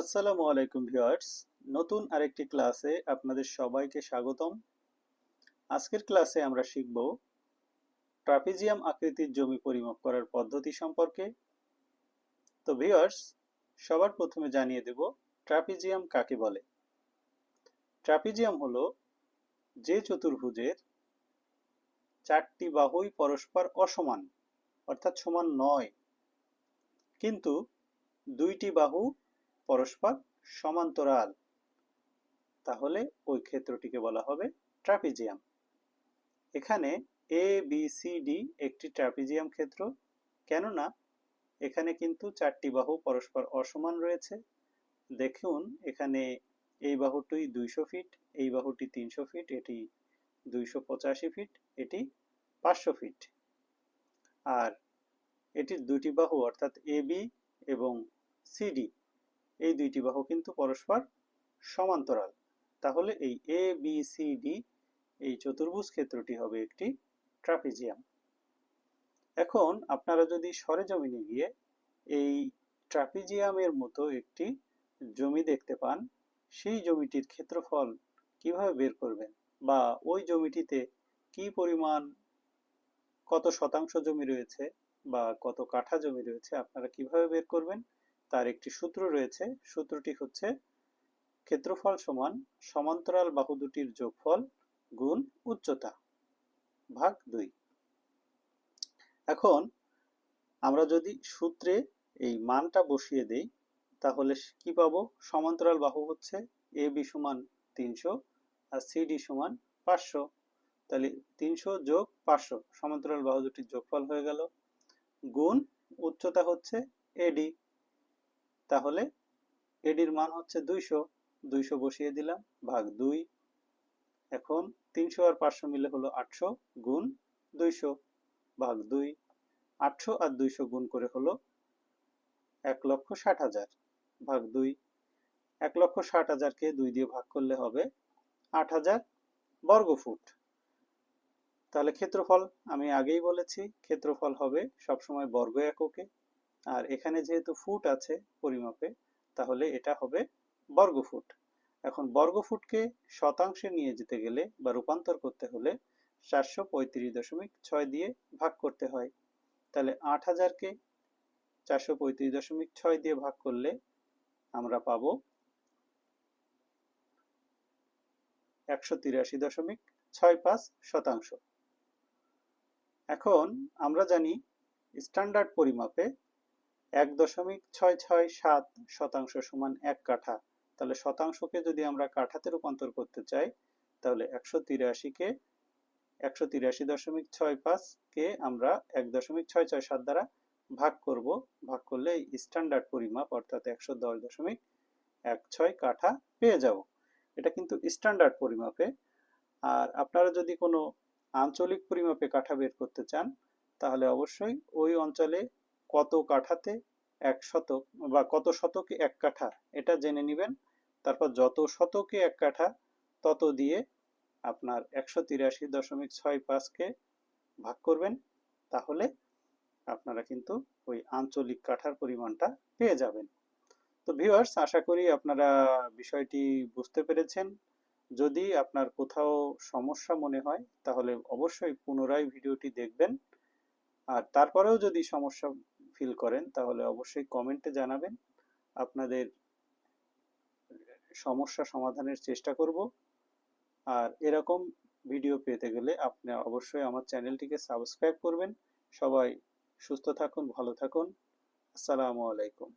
আসসালামু আলাইকুম ভিউয়ার্স, নতুন আরেকটি ক্লাসে আপনাদের সবাইকে স্বাগতম। আজকের ক্লাসে আমরা শিখব ট্রাপিজিয়াম আকৃতির জমি পরিমাপ করার পদ্ধতি সম্পর্কে। তো ভিউয়ার্স, সবার প্রথমে জানিয়ে দেব ট্রাপিজিয়াম কাকে বলে। ট্রাপিজিয়াম হলো যে চতুর্ভুজের চারটি বাহুই পরস্পর অসমান, অর্থাৎ সমান নয়। কিন্তু দুইটি বাহু পরস্পর সমান্তরাল। তাহলে ওই ক্ষেত্রটিকে বলা হবে ট্রাপিজিয়াম। এখানে এ বি সি ডি একটি ট্রাপিজিয়াম ক্ষেত্র। কেননা এখানে কিন্তু চারটি বাহু পরস্পর অসমান রয়েছে। দেখুন, এখানে এই বাহুটি দুইশো ফিট, এই বাহুটি তিনশো ফিট, এটি দুইশো পঁচাশি ফিট, এটি পাঁচশো ফিট। আর এটির দুটি বাহু, অর্থাৎ এ বি এবং সিডি এই দুইটি বাহু কিন্তু পরস্পর সমান্তরাল। তাহলে এই এ বি সি ডি এই চতুর্ভুজ ক্ষেত্রটি হবে একটি ট্রাপিজিয়াম। এখন আপনারা যদি সরেজমিনে গিয়ে এই ট্রাপিজিয়ামের মতো একটি জমি দেখতে পান, সেই জমিটির ক্ষেত্রফল কীভাবে বের করবেন বা ওই জমিটিতে কি পরিমাণ কত শতাংশ জমি রয়েছে বা কত কাঠা জমি রয়েছে আপনারা কীভাবে বের করবেন? তার একটি সূত্র রয়েছে। সূত্রটি হচ্ছে ক্ষেত্রফল সমান সমান্তরাল বাহু দুটির যোগফল গুণ উচ্চতা ভাগ দুই। এখন আমরা যদি সূত্রে এই মানটা বসিয়ে দেই, তাহলে কি পাবো? সমান্তরাল বাহু হচ্ছে এ বি সমান তিনশো আর সিডি সমান পাঁচশো। তাহলে তিনশো যোগ পাঁচশো, সমান্তরাল বাহু দুটির যোগফল হয়ে গেল। গুণ উচ্চতা হচ্ছে এডি তাহলে এডির মান হচ্ছে দুইশো। দুইশো বসিয়ে দিলাম, ভাগ দুই। এখন তিনশো আর পাঁচশো মিলে হলো আটশো গুণ দুইশো, ভাগ দুই। আটশো আর দুইশো গুণ করে হলো এক লক্ষ ষাট হাজার, ভাগ দুই। এক লক্ষ ষাট হাজারকে দুই দিয়ে ভাগ করলে হবে আট হাজার বর্গ ফুট তাহলে ক্ষেত্রফল আমি আগেই বলেছি, ক্ষেত্রফল হবে সবসময় বর্গ এককে। আর এখানে যেহেতু ফুট আছে পরিমাপে, তাহলে এটা হবে বর্গ ফুট এখন বর্গ ফুটকে শতাংশে নিয়ে যেতে গেলে বা রূপান্তর করতে হলে চারশো পঁয়ত্রিশ দশমিক ছয় দিয়ে ভাগ করতে হয়। তাহলে আট হাজারকে চারশো পঁয়ত্রিশ দশমিক ছয় দিয়ে ভাগ করলে আমরা পাবো একশো তিরাশি দশমিক ছয় পাঁচ শতাংশ। এখন আমরা জানি স্ট্যান্ডার্ড পরিমাপে এক দশমিক ছয় ছয় সাত শতাংশ সমান এক কাঠা। তাহলে শতাংশকে যদি আমরা কাঠাতে রূপান্তর করতে চাই, তাহলে একশো তিরাশিকে, একশো তিরাশি দশমিক ছয় পাঁচকে আমরা এক দশমিক ছয় ছয় সাত দ্বারা ভাগ করব। ভাগ করলে স্ট্যান্ডার্ড পরিমাপ অর্থাৎ একশো দশ দশমিক এক ছয় কাঠা পেয়ে যাব। এটা কিন্তু স্ট্যান্ডার্ড পরিমাপে। আর আপনারা যদি কোনো আঞ্চলিক পরিমাপে কাঠা বের করতে চান, তাহলে অবশ্যই ওই অঞ্চলে কত কাঠাতে এক শতক বা কত শতকে এক কাঠা? এটা জেনে নেবেন। তারপর যত শতকে এক কাঠা, তত দিয়ে আপনার একশো তিরাশি দশমিক ছয় পাঁচকে ভাগ করবেন। তাহলে আপনারা কিন্তু ওই আঞ্চলিক কাঠার পরিমাণটা পেয়ে যাবেন। তো ভিউয়ার্স আশা করি আপনারা বিষয়টি বুঝতে পেরেছেন। যদি আপনার কোথাও সমস্যা মনে হয়, তাহলে অবশ্যই পুনরায় ভিডিওটি দেখবেন। আর তারপরেও যদি সমস্যা ফিল করেন, তাহলে অবশ্যই কমেন্টে জানাবেন। আপনাদের সমস্যা সমাধানের চেষ্টা করব। আর এরকম ভিডিও পেতে গেলে আপনি অবশ্যই আমার চ্যানেলটিকে সাবস্ক্রাইব করবেন। সবাই সুস্থ থাকুন, ভালো থাকুন। আসসালামু আলাইকুম।